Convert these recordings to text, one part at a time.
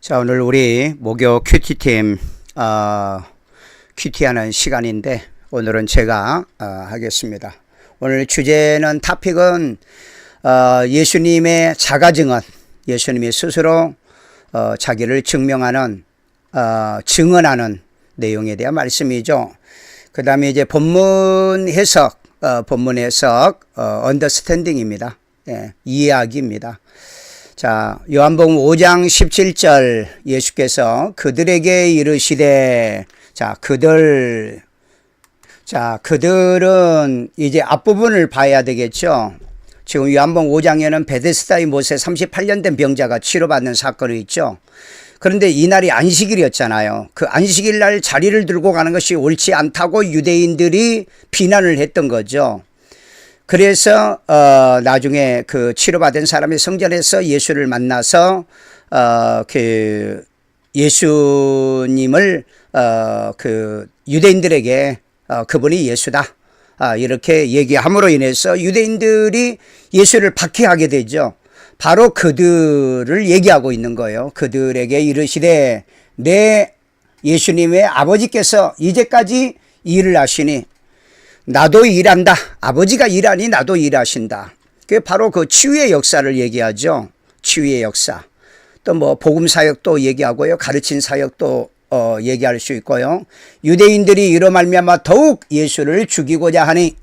자 오늘 우리 목요 큐티팀 어, 큐티하는 시간인데 오늘은 제가 어, 하겠습니다. 오늘 주제는 타픽은 어, 예수님의 자가 증언, 예수님이 스스로 어, 자기를 증명하는 어, 증언하는 내용에 대한 말씀이죠. 그 다음에 이제 본문 해석, 어, 본문 해석, 어, 언더스탠딩입니다. 예, 이해하기입니다. 자, 요한복음 5장 17절 예수께서 그들에게 이르시되 자, 그들 자, 그들은 이제 앞부분을 봐야 되겠죠. 지금 요한복음 5장에는 베데스다의 못에 38년 된 병자가 치료받는 사건이 있죠. 그런데 이날이 안식일이었잖아요. 그 안식일 날 자리를 들고 가는 것이 옳지 않다고 유대인들이 비난을 했던 거죠. 그래서 어 나중에 그 치료받은 사람이 성전에서 예수를 만나서 어그 예수님을 어그 유대인들에게 어 그분이 예수다. 아 이렇게 얘기함으로 인해서 유대인들이 예수를 박해하게 되죠. 바로 그들을 얘기하고 있는 거예요. 그들에게 이르시되 내 예수님의 아버지께서 이제까지 일을 하시니 나도 일한다. 아버지가 일하니 나도 일하신다. 그게 바로 그 치유의 역사를 얘기하죠. 치유의 역사. 또 뭐 복음 사역도 얘기하고요. 가르친 사역도 어 얘기할 수 있고요. 유대인들이 이로 말미암아 더욱 예수를 죽이고자 하니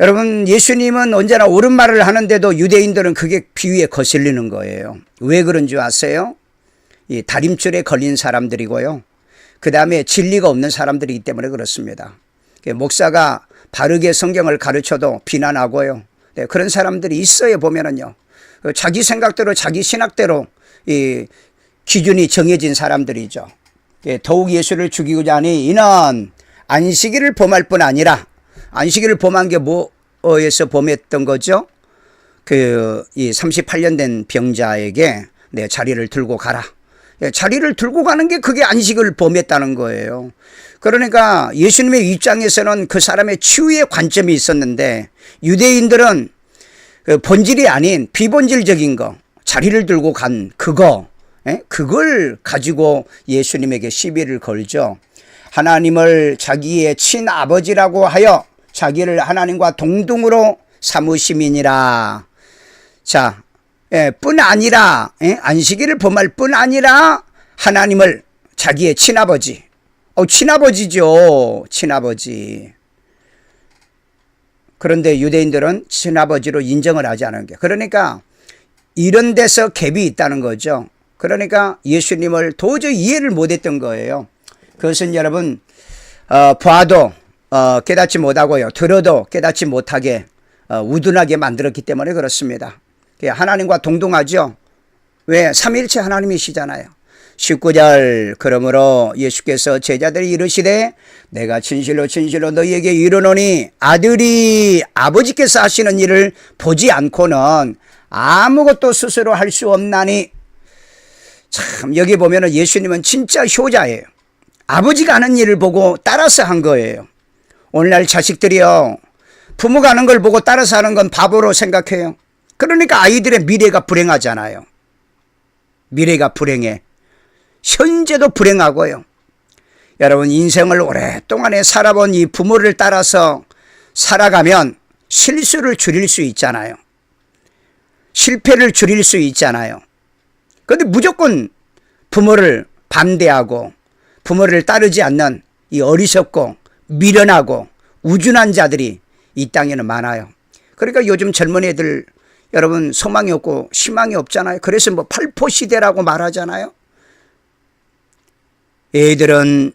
여러분 예수님은 언제나 옳은 말을 하는데도 유대인들은 그게 비위에 거슬리는 거예요. 왜 그런 줄 아세요? 이 다림줄에 걸린 사람들이고요. 그 다음에 진리가 없는 사람들이기 때문에 그렇습니다. 목사가 바르게 성경을 가르쳐도 비난하고요. 네, 그런 사람들이 있어요 보면은요. 자기 생각대로 자기 신학대로 이 기준이 정해진 사람들이죠. 예, 더욱 예수를 죽이고자 하니 이는 안식일을 범할 뿐 아니라 안식일을 범한 게 뭐에서 범했던 거죠? 그 이 38년 된 병자에게 내 자리를 들고 가라. 예, 자리를 들고 가는 게 그게 안식을 범했다는 거예요. 그러니까 예수님의 입장에서는 그 사람의 치유의 관점이 있었는데 유대인들은 그 본질이 아닌 비본질적인 거, 자리를 들고 간 그거, 예? 그걸 가지고 예수님에게 시비를 걸죠. 하나님을 자기의 친아버지라고 하여 자기를 하나님과 동등으로 삼으심이니라. 자, 예, 뿐 아니라 예? 안식일을 범할 뿐 아니라 하나님을 자기의 친아버지, 어, 친아버지죠, 친아버지. 그런데 유대인들은 친아버지로 인정을 하지 않은 게 그러니까 이런 데서 갭이 있다는 거죠. 그러니까 예수님을 도저히 이해를 못했던 거예요. 그것은 여러분 어, 봐도 어, 깨닫지 못하고요, 들어도 깨닫지 못하게 어, 우둔하게 만들었기 때문에 그렇습니다. 하나님과 동등하죠. 왜? 삼일체 하나님이시잖아요. 19절 그러므로 예수께서 제자들이 이르시되 내가 진실로 진실로 너희에게 이르노니 아들이 아버지께서 하시는 일을 보지 않고는 아무것도 스스로 할 수 없나니 참 여기 보면은 예수님은 진짜 효자예요. 아버지가 하는 일을 보고 따라서 한 거예요. 오늘날 자식들이요. 부모가 하는 걸 보고 따라서 하는 건 바보로 생각해요. 그러니까 아이들의 미래가 불행하잖아요. 미래가 불행해. 현재도 불행하고요. 여러분 인생을 오랫동안에 살아본 이 부모를 따라서 살아가면 실수를 줄일 수 있잖아요. 실패를 줄일 수 있잖아요. 그런데 무조건 부모를 반대하고 부모를 따르지 않는 이 어리석고 미련하고 우준한 자들이 이 땅에는 많아요. 그러니까 요즘 젊은 애들 여러분 소망이 없고 희망이 없잖아요. 그래서 뭐 팔포 시대라고 말하잖아요. 애들은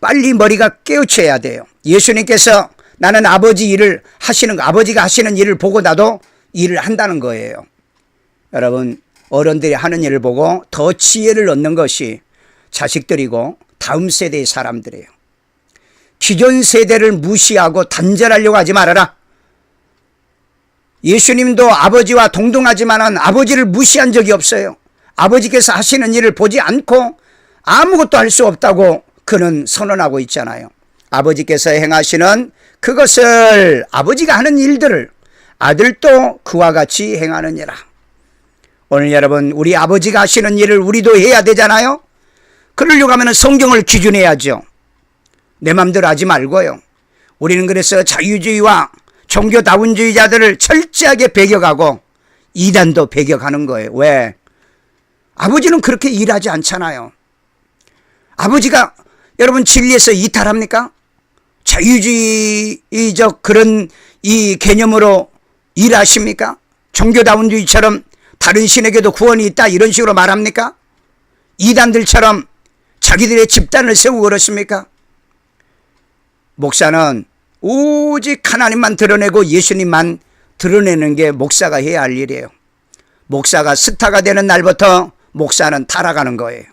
빨리 머리가 깨우쳐야 돼요. 예수님께서 나는 아버지 일을 하시는 아버지가 하시는 일을 보고 나도 일을 한다는 거예요. 여러분 어른들이 하는 일을 보고 더 지혜를 얻는 것이 자식들이고 다음 세대의 사람들이에요. 기존 세대를 무시하고 단절하려고 하지 말아라. 예수님도 아버지와 동등하지만은 아버지를 무시한 적이 없어요. 아버지께서 하시는 일을 보지 않고 아무것도 할 수 없다고 그는 선언하고 있잖아요. 아버지께서 행하시는 그것을 아버지가 하는 일들을 아들도 그와 같이 행하느니라. 오늘 여러분 우리 아버지가 하시는 일을 우리도 해야 되잖아요. 그러려고 하면 성경을 기준해야죠. 내 맘대로 하지 말고요. 우리는 그래서 자유주의와 종교다운주의자들을 철저하게 배격하고 이단도 배격하는 거예요. 왜? 아버지는 그렇게 일하지 않잖아요. 아버지가 여러분 진리에서 이탈합니까? 자유주의적 그런 이 개념으로 일하십니까? 종교다운주의처럼 다른 신에게도 구원이 있다 이런 식으로 말합니까? 이단들처럼 자기들의 집단을 세우고 그렇습니까? 목사는 오직 하나님만 드러내고 예수님만 드러내는 게 목사가 해야 할 일이에요. 목사가 스타가 되는 날부터 목사는 타락하는 거예요.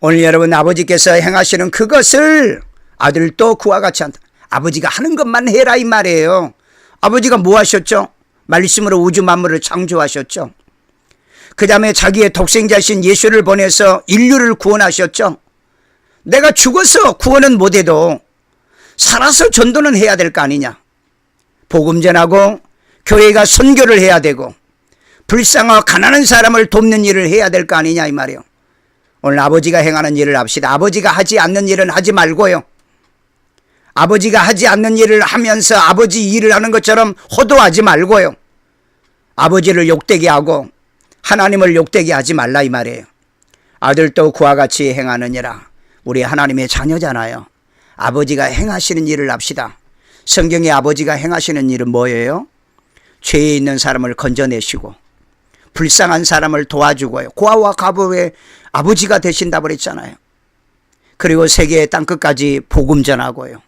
오늘 여러분 아버지께서 행하시는 그것을 아들도 그와 같이 한다. 아버지가 하는 것만 해라 이 말이에요. 아버지가 뭐 하셨죠? 말씀으로 우주 만물을 창조하셨죠. 그 다음에 자기의 독생자신 예수를 보내서 인류를 구원하셨죠. 내가 죽어서 구원은 못해도 살아서 전도는 해야 될 거 아니냐. 복음 전하고 교회가 선교를 해야 되고 불쌍하고 가난한 사람을 돕는 일을 해야 될 거 아니냐 이 말이요. 오늘 아버지가 행하는 일을 합시다. 아버지가 하지 않는 일은 하지 말고요. 아버지가 하지 않는 일을 하면서 아버지 일을 하는 것처럼 호도하지 말고요. 아버지를 욕되게 하고 하나님을 욕되게 하지 말라 이 말이에요. 아들도 그와 같이 행하느니라. 우리 하나님의 자녀잖아요. 아버지가 행하시는 일을 합시다. 성경에 아버지가 행하시는 일은 뭐예요? 죄에 있는 사람을 건져내시고 불쌍한 사람을 도와주고요. 고아와 가부의 아버지가 되신다 그랬잖아요. 그리고 세계의 땅 끝까지 복음 전하고요.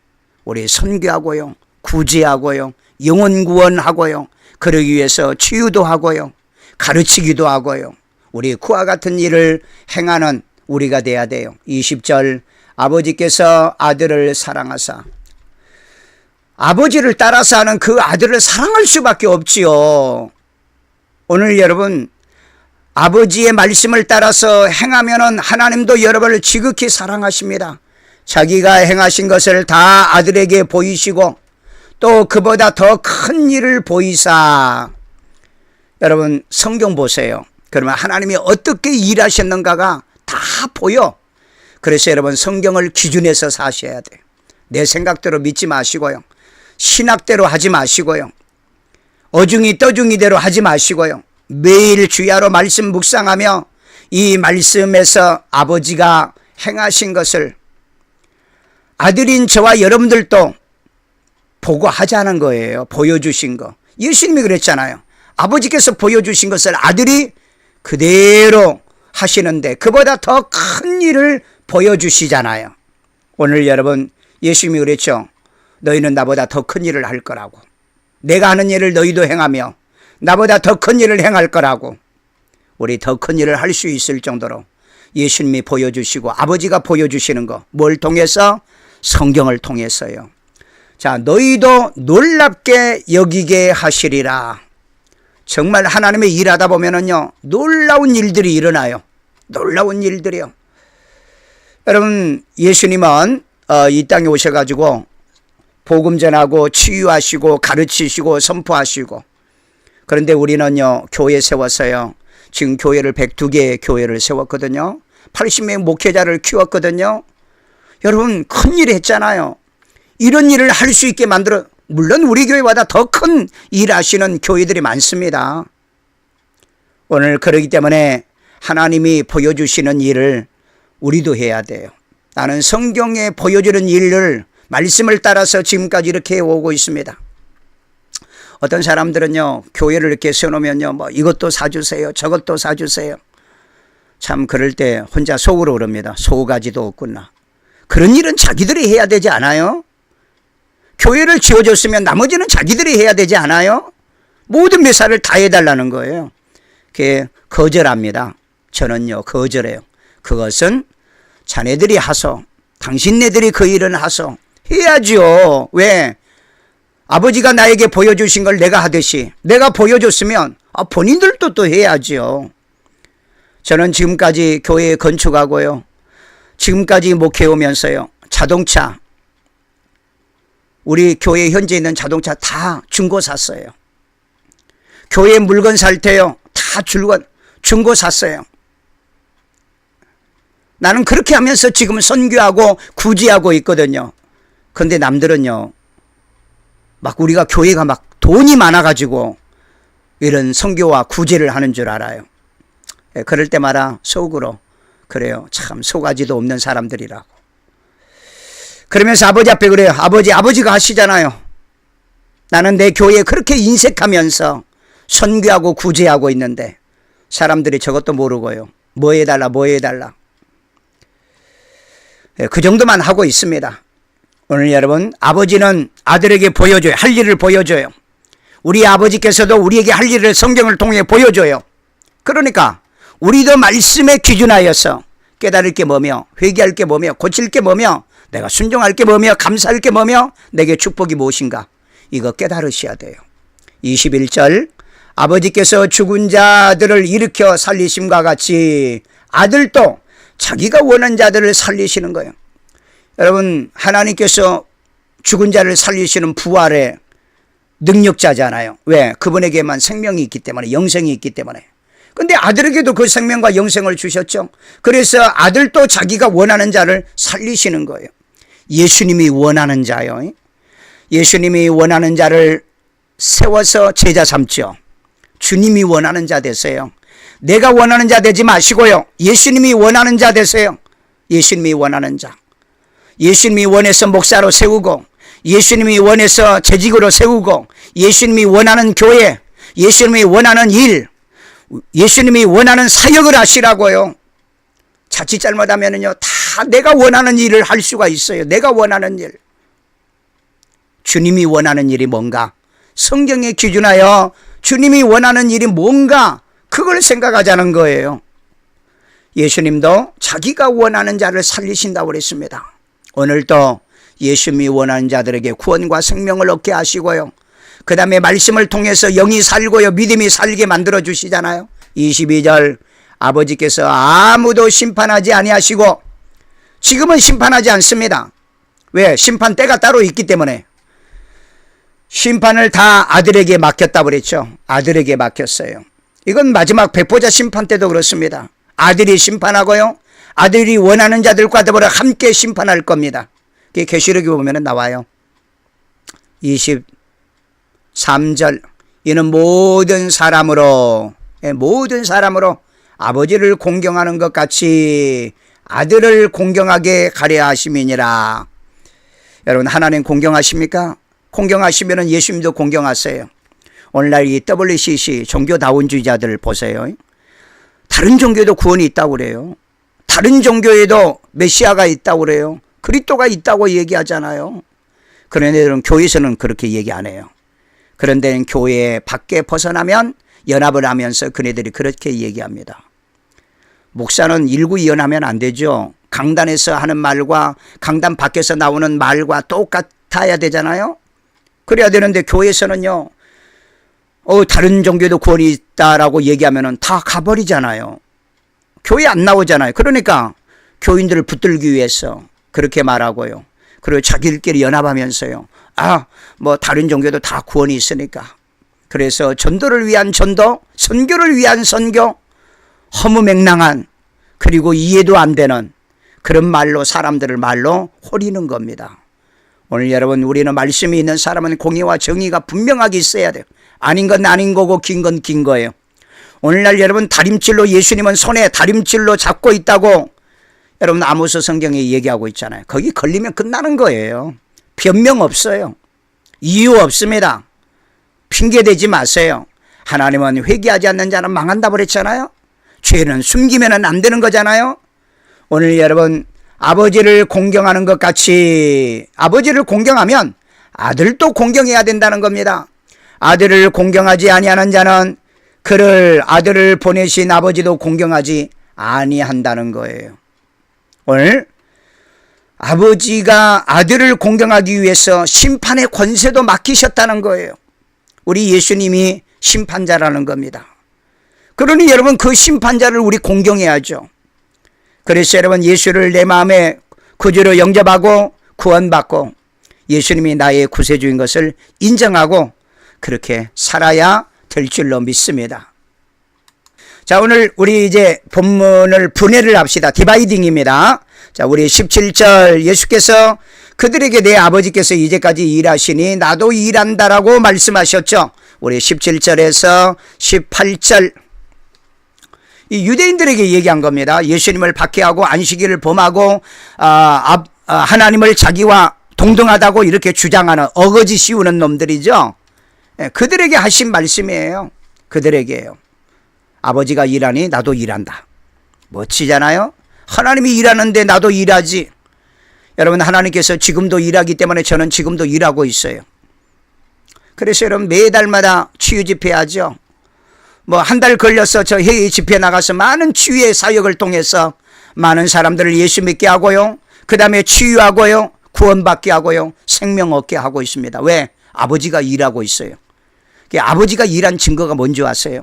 우리 선교하고요. 구제하고요. 영혼 구원하고요. 그러기 위해서 치유도 하고요. 가르치기도 하고요. 우리 그와 같은 일을 행하는 우리가 돼야 돼요. 20절 아버지께서 아들을 사랑하사 아버지를 따라서 하는 그 아들을 사랑할 수밖에 없지요. 오늘 여러분 아버지의 말씀을 따라서 행하면은 하나님도 여러분을 지극히 사랑하십니다. 자기가 행하신 것을 다 아들에게 보이시고 또 그보다 더 큰 일을 보이사 여러분 성경 보세요. 그러면 하나님이 어떻게 일하셨는가가 다 보여. 그래서 여러분 성경을 기준해서 사셔야 돼요. 내 생각대로 믿지 마시고요. 신학대로 하지 마시고요. 어중이 떠중이대로 하지 마시고요. 매일 주야로 말씀 묵상하며 이 말씀에서 아버지가 행하신 것을 아들인 저와 여러분들도 보고 하자는 거예요. 보여주신 거. 예수님이 그랬잖아요. 아버지께서 보여주신 것을 아들이 그대로 하시는데 그보다 더 큰 일을 보여주시잖아요. 오늘 여러분 예수님이 그랬죠. 너희는 나보다 더 큰 일을 할 거라고. 내가 하는 일을 너희도 행하며 나보다 더 큰 일을 행할 거라고. 우리 더 큰 일을 할 수 있을 정도로 예수님이 보여주시고 아버지가 보여주시는 거 뭘 통해서 성경을 통해서요. 자, 너희도 놀랍게 여기게 하시리라. 정말 하나님의 일하다 보면은요, 놀라운 일들이 일어나요. 놀라운 일들이요. 여러분, 예수님은 어, 이 땅에 오셔가지고 복음 전하고 치유하시고 가르치시고 선포하시고 그런데 우리는요, 교회 세웠어요. 지금 교회를 102개의 교회를 세웠거든요. 80명 목회자를 키웠거든요. 여러분, 큰 일 했잖아요. 이런 일을 할 수 있게 만들어, 물론 우리 교회보다 더 큰 일 하시는 교회들이 많습니다. 오늘 그러기 때문에 하나님이 보여주시는 일을 우리도 해야 돼요. 나는 성경에 보여주는 일을 말씀을 따라서 지금까지 이렇게 오고 있습니다. 어떤 사람들은요, 교회를 이렇게 세워놓으면요, 뭐 이것도 사주세요, 저것도 사주세요. 참 그럴 때 혼자 속으로 그럽니다. 소가지도 없구나. 그런 일은 자기들이 해야 되지 않아요? 교회를 지어줬으면 나머지는 자기들이 해야 되지 않아요? 모든 매사를 다 해달라는 거예요. 그게 거절합니다. 저는요, 거절해요. 그것은 자네들이 하소. 당신네들이 그 일은 하소. 해야죠. 왜? 아버지가 나에게 보여주신 걸 내가 하듯이 내가 보여줬으면 아, 본인들도 또 해야죠. 저는 지금까지 교회 건축하고요. 지금까지 목회 오면서요. 자동차 우리 교회 현재 있는 자동차 다 중고 샀어요. 교회 물건 살 때요. 다 줄건 중고 샀어요. 나는 그렇게 하면서 지금 선교하고 구제하고 있거든요. 근데 남들은요. 막 우리가 교회가 막 돈이 많아가지고 이런 선교와 구제를 하는 줄 알아요. 예, 그럴 때마다 속으로 그래요. 참 속아지도 없는 사람들이라고. 그러면서 아버지 앞에 그래요. 아버지, 아버지가 하시잖아요. 나는 내 교회에 그렇게 인색하면서 선교하고 구제하고 있는데 사람들이 저것도 모르고요. 뭐 해달라, 뭐 해달라. 예, 그 정도만 하고 있습니다. 오늘 여러분, 아버지는 아들에게 보여줘요. 할 일을 보여줘요. 우리 아버지께서도 우리에게 할 일을 성경을 통해 보여줘요. 그러니까 우리도 말씀에 기준하여서 깨달을 게 뭐며 회개할 게 뭐며 고칠 게 뭐며 내가 순종할 게 뭐며 감사할 게 뭐며 내게 축복이 무엇인가 이거 깨달으셔야 돼요. 21절 아버지께서 죽은 자들을 일으켜 살리심과 같이 아들도 자기가 원한 자들을 살리시는 거예요. 여러분 하나님께서 죽은 자를 살리시는 부활의 능력자잖아요. 왜? 그분에게만 생명이 있기 때문에 영생이 있기 때문에. 근데 아들에게도 그 생명과 영생을 주셨죠. 그래서 아들도 자기가 원하는 자를 살리시는 거예요. 예수님이 원하는 자요. 예수님이 원하는 자를 세워서 제자 삼죠. 주님이 원하는 자 되세요. 내가 원하는 자 되지 마시고요. 예수님이 원하는 자 되세요. 예수님이 원하는 자. 예수님이 원해서 목사로 세우고 예수님이 원해서 재직으로 세우고 예수님이 원하는 교회, 예수님이 원하는 일, 예수님이 원하는 사역을 하시라고요. 자칫 잘못하면요, 다 내가 원하는 일을 할 수가 있어요. 내가 원하는 일. 주님이 원하는 일이 뭔가? 성경에 기준하여 주님이 원하는 일이 뭔가? 그걸 생각하자는 거예요. 예수님도 자기가 원하는 자를 살리신다고 그랬습니다. 오늘도 예수님이 원하는 자들에게 구원과 생명을 얻게 하시고요. 그 다음에 말씀을 통해서 영이 살고요. 믿음이 살게 만들어 주시잖아요. 22절 아버지께서 아무도 심판하지 아니하시고 지금은 심판하지 않습니다. 왜? 심판 때가 따로 있기 때문에 심판을 다 아들에게 맡겼다 그랬죠. 아들에게 맡겼어요. 이건 마지막 백보자 심판 때도 그렇습니다. 아들이 심판하고요. 아들이 원하는 자들과 더불어 함께 심판할 겁니다. 그게 계시록에 보면 나와요. 23절 이는 모든 사람으로 예, 모든 사람으로 아버지를 공경하는 것 같이 아들을 공경하게 가려 하심이니라. 여러분 하나님 공경하십니까? 공경하시면 예수님도 공경하세요. 오늘날 이 WCC 종교다운주의자들 보세요. 다른 종교에도 구원이 있다고 그래요. 다른 종교에도 메시아가 있다고 그래요. 그리스도가 있다고 얘기하잖아요. 그런데 여러분 교회에서는 그렇게 얘기 안 해요. 그런데 교회 밖에 벗어나면 연합을 하면서 그네들이 그렇게 얘기합니다. 목사는 일구이연하면 안 되죠. 강단에서 하는 말과 강단 밖에서 나오는 말과 똑같아야 되잖아요. 그래야 되는데 교회에서는요. 어, 다른 종교도 구원이 있다라고 얘기하면은 다 가버리잖아요. 교회 안 나오잖아요. 그러니까 교인들을 붙들기 위해서 그렇게 말하고요. 그리고 자기들끼리 연합하면서요. 아, 뭐 다른 종교도 다 구원이 있으니까. 그래서 전도를 위한 전도, 선교를 위한 선교, 허무맹랑한 그리고 이해도 안 되는 그런 말로 사람들을 말로 호리는 겁니다. 오늘 여러분 우리는 말씀이 있는 사람은 공의와 정의가 분명하게 있어야 돼요. 아닌 건 아닌 거고 긴 건 긴 거예요. 오늘날 여러분 다림질로 예수님은 손에 다림질로 잡고 있다고 여러분 아모스 성경에 얘기하고 있잖아요. 거기 걸리면 끝나는 거예요. 변명 없어요. 이유 없습니다. 핑계 대지 마세요. 하나님은 회개하지 않는 자는 망한다 그랬잖아요. 죄는 숨기면 안 되는 거잖아요. 오늘 여러분 아버지를 공경하는 것 같이 아버지를 공경하면 아들도 공경해야 된다는 겁니다. 아들을 공경하지 아니하는 자는 그를 아들을 보내신 아버지도 공경하지 아니한다는 거예요. 오늘 아버지가 아들을 공경하기 위해서 심판의 권세도 맡기셨다는 거예요. 우리 예수님이 심판자라는 겁니다. 그러니 여러분 그 심판자를 우리 공경해야죠. 그래서 여러분 예수를 내 마음에 구주로 영접하고 구원받고 예수님이 나의 구세주인 것을 인정하고 그렇게 살아야 될 줄로 믿습니다. 자, 오늘 우리 이제 본문을 분해를 합시다. 디바이딩입니다. 자, 우리 17절 예수께서 그들에게 내 아버지께서 이제까지 일하시니 나도 일한다라고 말씀하셨죠. 우리 17절에서 18절 이 유대인들에게 얘기한 겁니다. 예수님을 박해하고 안식일을 범하고 아, 아, 하나님을 자기와 동등하다고 이렇게 주장하는 어거지 씌우는 놈들이죠. 예, 그들에게 하신 말씀이에요. 그들에게요. 아버지가 일하니 나도 일한다. 멋지잖아요? 하나님이 일하는데 나도 일하지. 여러분, 하나님께서 지금도 일하기 때문에 저는 지금도 일하고 있어요. 그래서 여러분, 매달마다 치유 집회 하죠. 뭐, 한 달 걸려서 저 회의 집회 나가서 많은 치유의 사역을 통해서 많은 사람들을 예수 믿게 하고요. 그 다음에 치유하고요. 구원받게 하고요. 생명 얻게 하고 있습니다. 왜? 아버지가 일하고 있어요. 아버지가 일한 증거가 뭔지 아세요?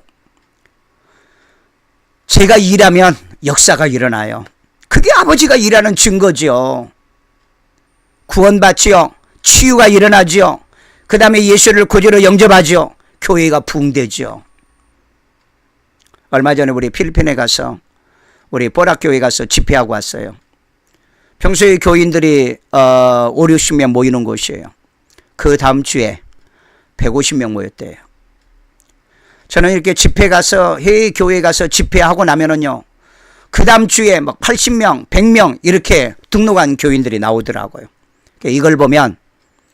제가 일하면 역사가 일어나요. 그게 아버지가 일하는 증거죠. 구원받지요. 치유가 일어나지요. 그 다음에 예수를 구주로 영접하죠. 교회가 붕대죠. 얼마 전에 우리 필리핀에 가서 우리 뽀락교회 가서 집회하고 왔어요. 평소에 교인들이 어, 5, 60명 모이는 곳이에요. 그 다음 주에 150명 모였대요. 저는 이렇게 집회 가서 해외 교회 가서 집회하고 나면은요. 그 다음 주에 막 80명, 100명 이렇게 등록한 교인들이 나오더라고요. 이걸 보면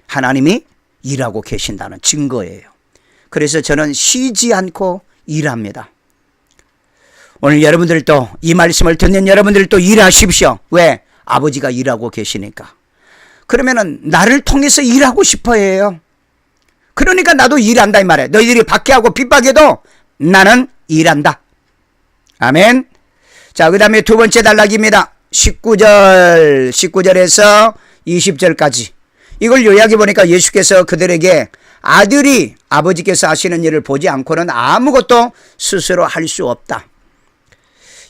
하나님이 일하고 계신다는 증거예요. 그래서 저는 쉬지 않고 일합니다. 오늘 여러분들도 이 말씀을 듣는 여러분들도 일하십시오. 왜? 아버지가 일하고 계시니까. 그러면은 나를 통해서 일하고 싶어 해요. 그러니까 나도 일한다 이 말이야. 너희들이 박해하고 핍박해도 나는 일한다. 아멘. 자, 그 다음에 두 번째 단락입니다. 19절, 19절에서 20절까지. 이걸 요약해 보니까 예수께서 그들에게 아들이 아버지께서 하시는 일을 보지 않고는 아무것도 스스로 할 수 없다.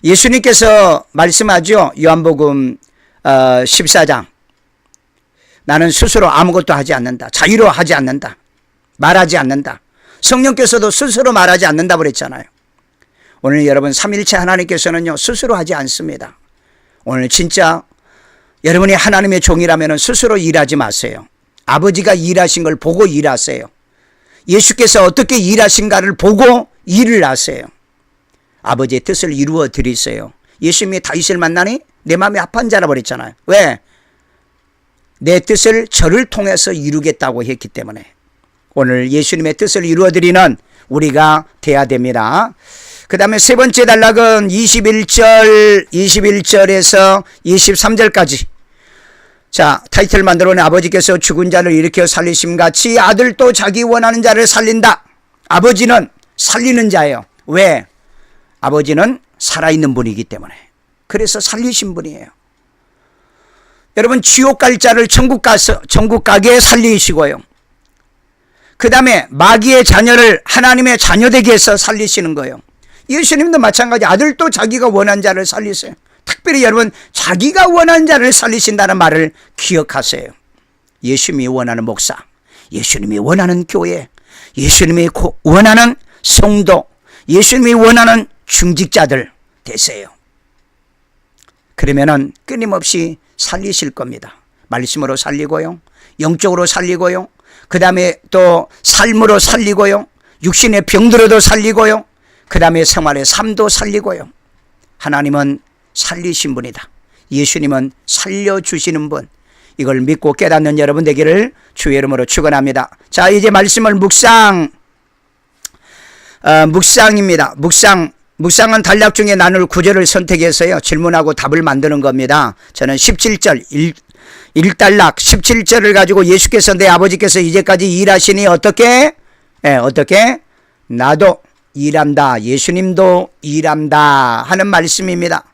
예수님께서 말씀하죠. 요한복음 14장. 어, 나는 스스로 아무것도 하지 않는다. 자유로 하지 않는다. 말하지 않는다. 성령께서도 스스로 말하지 않는다 그랬잖아요. 오늘 여러분 삼일체 하나님께서는요 스스로 하지 않습니다. 오늘 진짜 여러분이 하나님의 종이라면 스스로 일하지 마세요. 아버지가 일하신 걸 보고 일하세요. 예수께서 어떻게 일하신가를 보고 일을 하세요. 아버지의 뜻을 이루어 드리세요. 예수님이 다윗을 만나니 내 마음이 아픈 자라 버렸잖아요. 왜? 내 뜻을 저를 통해서 이루겠다고 했기 때문에. 오늘 예수님의 뜻을 이루어드리는 우리가 돼야 됩니다. 그 다음에 세 번째 단락은 21절, 21절에서 23절까지. 자, 타이틀 만들어 온 아버지께서 죽은 자를 일으켜 살리심 같이 아들도 자기 원하는 자를 살린다. 아버지는 살리는 자예요. 왜? 아버지는 살아있는 분이기 때문에. 그래서 살리신 분이에요. 여러분, 지옥 갈 자를 천국 가서, 천국 가게 살리시고요. 그 다음에 마귀의 자녀를 하나님의 자녀 되게 해서 살리시는 거예요. 예수님도 마찬가지 아들도 자기가 원한 자를 살리세요. 특별히 여러분 자기가 원하는 자를 살리신다는 말을 기억하세요. 예수님이 원하는 목사, 예수님이 원하는 교회, 예수님이 원하는 성도, 예수님이 원하는 중직자들 되세요. 그러면은 끊임없이 살리실 겁니다. 말씀으로 살리고요. 영적으로 살리고요. 그 다음에 또 삶으로 살리고요. 육신의 병들어도 살리고요. 그 다음에 생활의 삶도 살리고요. 하나님은 살리신 분이다. 예수님은 살려주시는 분. 이걸 믿고 깨닫는 여러분 되기를 주의 이름으로 축원합니다. 자, 이제 말씀을 묵상, 어, 묵상입니다. 묵상, 묵상은 단락 중에 나눌 구절을 선택해서요. 질문하고 답을 만드는 겁니다. 저는 17절, 1달락 17절을 가지고 예수께서 내 아버지께서 이제까지 일하시니 어떻게? 예, 어떻게? 나도 일한다. 예수님도 일한다. 하는 말씀입니다.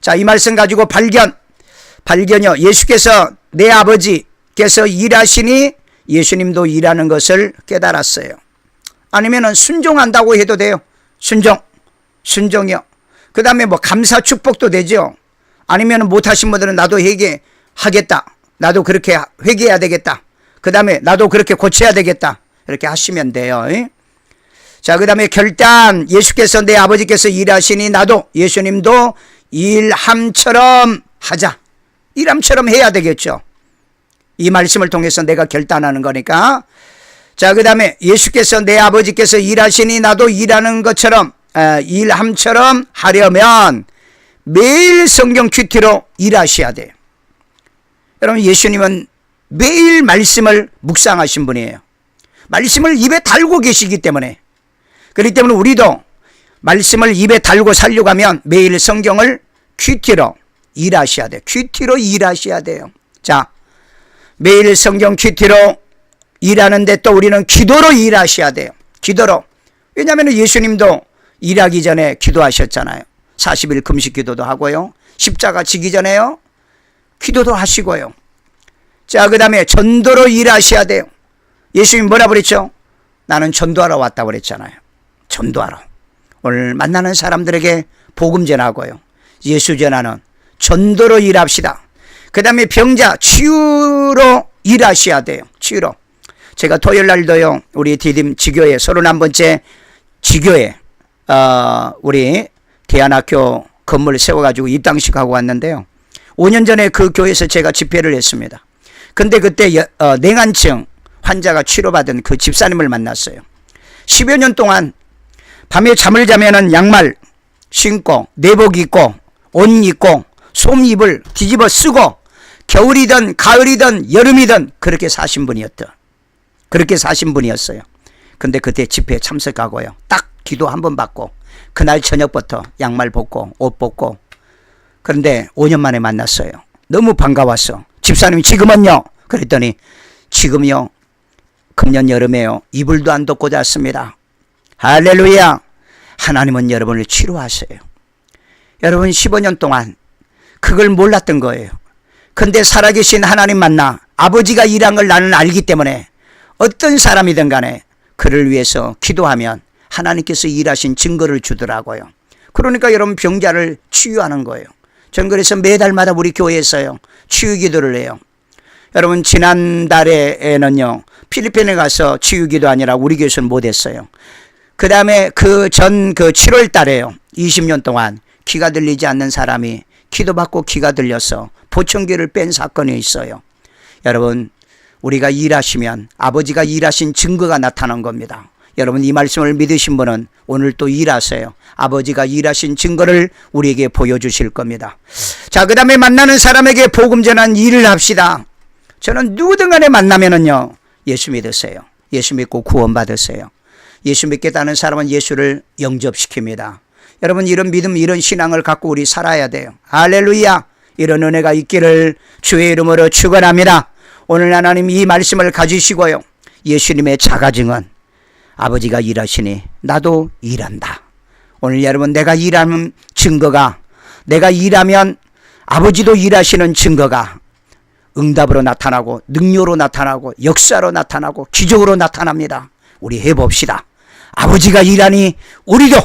자, 이 말씀 가지고 발견. 발견이요. 예수께서 내 아버지께서 일하시니 예수님도 일하는 것을 깨달았어요. 아니면은 순종한다고 해도 돼요. 순종. 순종이요. 그 다음에 뭐 감사 축복도 되죠. 아니면 못하신 분들은 나도 회개 하겠다. 나도 그렇게 회개해야 되겠다. 그 다음에 나도 그렇게 고쳐야 되겠다. 이렇게 하시면 돼요. 자, 그 다음에 결단. 예수께서 내 아버지께서 일하시니 나도 예수님도 일함처럼 하자. 일함처럼 해야 되겠죠. 이 말씀을 통해서 내가 결단하는 거니까. 자, 그 다음에 예수께서 내 아버지께서 일하시니 나도 일하는 것처럼, 아, 일함처럼 하려면 매일 성경 큐티로 일하셔야 돼요. 여러분, 예수님은 매일 말씀을 묵상하신 분이에요. 말씀을 입에 달고 계시기 때문에. 그렇기 때문에 우리도 말씀을 입에 달고 살려고 하면 매일 성경을 큐티로 일하셔야 돼요. 큐티로 일하셔야 돼요. 자, 매일 성경 큐티로 일하는데 또 우리는 기도로 일하셔야 돼요. 기도로. 왜냐하면 예수님도 일하기 전에 기도하셨잖아요. 40일 금식 기도도 하고요. 십자가 지기 전에요. 기도도 하시고요. 자, 그 다음에 전도로 일하셔야 돼요. 예수님 뭐라 그랬죠? 나는 전도하러 왔다고 그랬잖아요. 전도하러. 오늘 만나는 사람들에게 복음 전하고요. 예수 전하는 전도로 일합시다. 그 다음에 병자 치유로 일하셔야 돼요. 치유로. 제가 토요일 날도요, 우리 디딤 지교회, 31번째 지교회, 어, 우리 대안학교 건물 세워가지고 입당식 하고 왔는데요. 5년 전에 그 교회에서 제가 집회를 했습니다. 근데 그때 여, 어, 냉한증 환자가 치료받은 그 집사님을 만났어요. 10여 년 동안 밤에 잠을 자면은 양말 신고 내복 입고 옷 입고 솜입을 뒤집어 쓰고 겨울이든 가을이든 여름이든 그렇게 사신 분이었다. 그렇게 사신 분이었어요. 근데 그때 집회에 참석하고요. 딱 기도 한 번 받고 그날 저녁부터 양말 벗고 옷 벗고 그런데 5년 만에 만났어요. 너무 반가웠어. 집사님 지금은요? 그랬더니 지금요. 금년 여름에요. 이불도 안 덮고 잤습니다. 할렐루야. 하나님은 여러분을 치료하세요. 여러분 15년 동안 그걸 몰랐던 거예요. 근데 살아계신 하나님 만나 아버지가 일한 걸 나는 알기 때문에 어떤 사람이든 간에 그를 위해서 기도하면 하나님께서 일하신 증거를 주더라고요. 그러니까 여러분 병자를 치유하는 거예요. 전 그래서 매달마다 우리 교회에서요. 치유 기도를 해요. 여러분 지난달에는요. 필리핀에 가서 치유 기도 아니라 우리 교회에서는 못했어요. 그 다음에 그전그 7월 달에요. 20년 동안 귀가 들리지 않는 사람이 기도받고 귀가 들려서 보청기를 뺀 사건이 있어요. 여러분 우리가 일하시면 아버지가 일하신 증거가 나타난 겁니다. 여러분 이 말씀을 믿으신 분은 오늘 또 일하세요. 아버지가 일하신 증거를 우리에게 보여주실 겁니다. 자, 그 다음에 만나는 사람에게 복음 전한 일을 합시다. 저는 누구든 간에 만나면은요, 예수 믿으세요. 예수 믿고 구원받으세요. 예수 믿겠다는 사람은 예수를 영접시킵니다. 여러분 이런 믿음, 이런 신앙을 갖고 우리 살아야 돼요. 할렐루야! 이런 은혜가 있기를 주의 이름으로 축원합니다. 오늘 하나님 이 말씀을 가지시고요. 예수님의 자가증은 아버지가 일하시니 나도 일한다. 오늘 여러분 내가 일하는 증거가 내가 일하면 아버지도 일하시는 증거가 응답으로 나타나고 능력으로 나타나고 역사로 나타나고 기적으로 나타납니다. 우리 해봅시다. 아버지가 일하니 우리도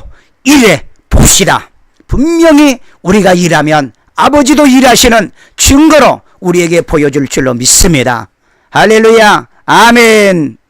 일해 봅시다. 분명히 우리가 일하면 아버지도 일하시는 증거로 우리에게 보여줄 줄로 믿습니다. 할렐루야. 아멘.